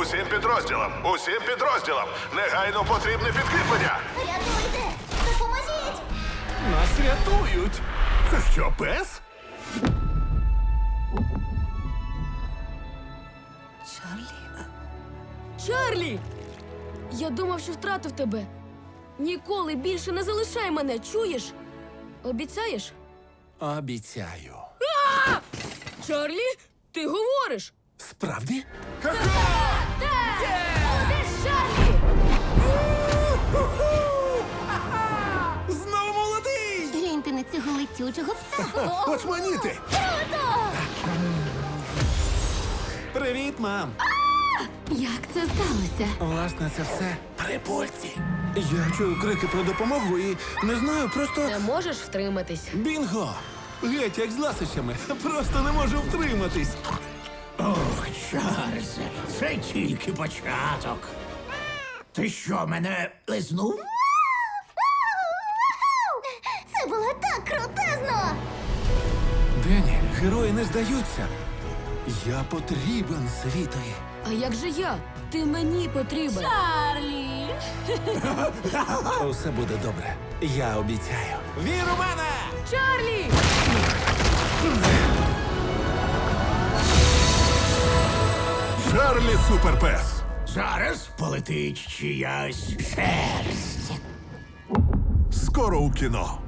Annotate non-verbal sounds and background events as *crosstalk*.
Усім підрозділам, усім підрозділам. Негайно потрібне підкріплення. Рятуйте! Допоможіть! Нас рятують. Це що, пес? Чарлі! Я думав, що втратив тебе. Ніколи більше не залишай мене, чуєш? Обіцяєш? Обіцяю. Чарлі, ти говориш? Справді? Де летючого пса. *laughs* Очманіти! Привіт, мам! Як це сталося? Власне, це все при пульці. Я чую крики про допомогу і не знаю, просто. Не можеш втриматись. Бінго! Геть, як з ласощами. Просто не можу втриматись. Ох, Чарльзе, це тільки початок. Ти що, мене лизнув? Герої не здаються. Я потрібен світові. А як же я? Ти мені потрібен. Чарлі! *laughs* Усе буде добре. Я обіцяю. Вір у мене! Чарлі! Чарлі Суперпес. Зараз полетить чиясь шерсть. Скоро у кіно.